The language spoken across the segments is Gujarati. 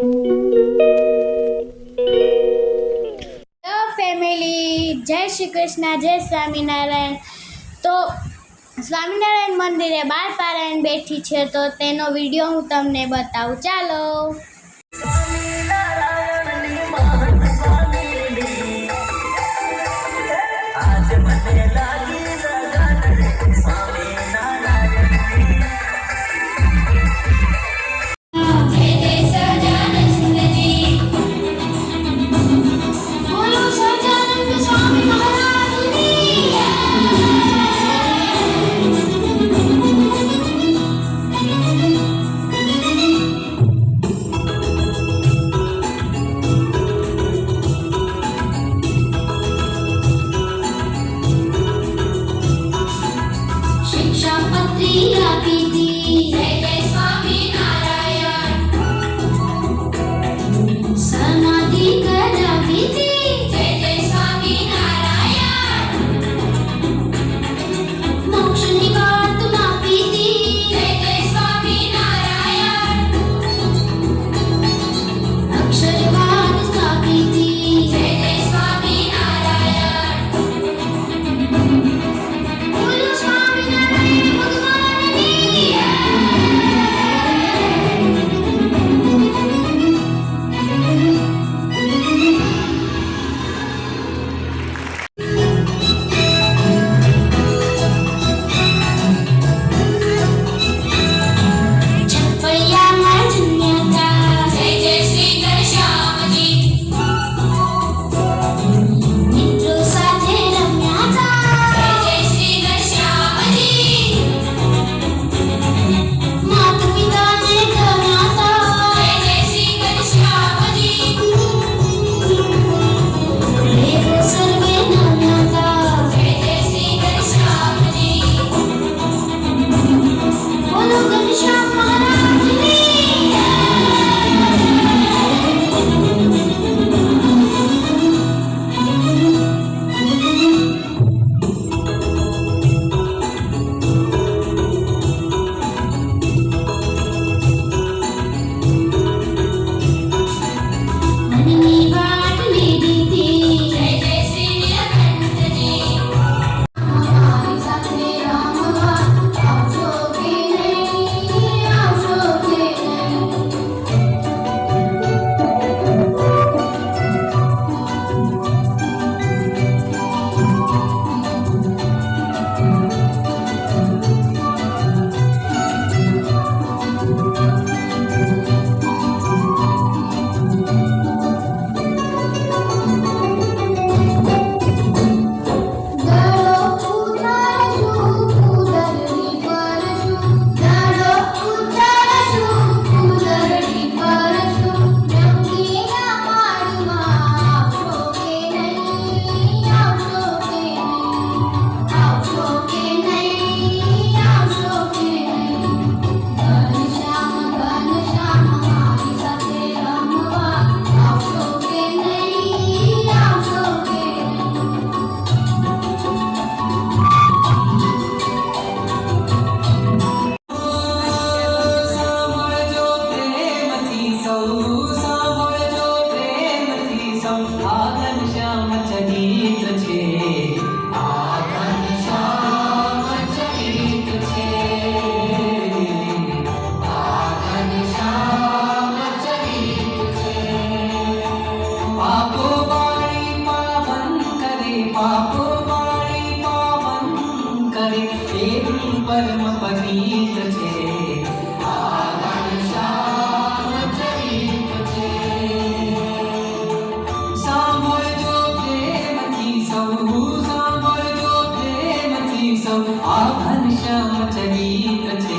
હેલો ફેમિલી જય શ્રી કૃષ્ણ જય સ્વામિનારાયણ તો સ્વામિનારાયણ મંદિરે બાર પારાયણ બેઠી છે, તો તેનો વીડિયો હું તમને બતાવું. ચાલો. Enemy 想着你的。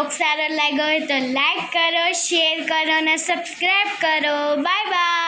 બ્લોગ સારો લાગ્યો હોય તો લાઈક કરો શેર કરો અને સબસ્ક્રાઈબ કરો બાય બાય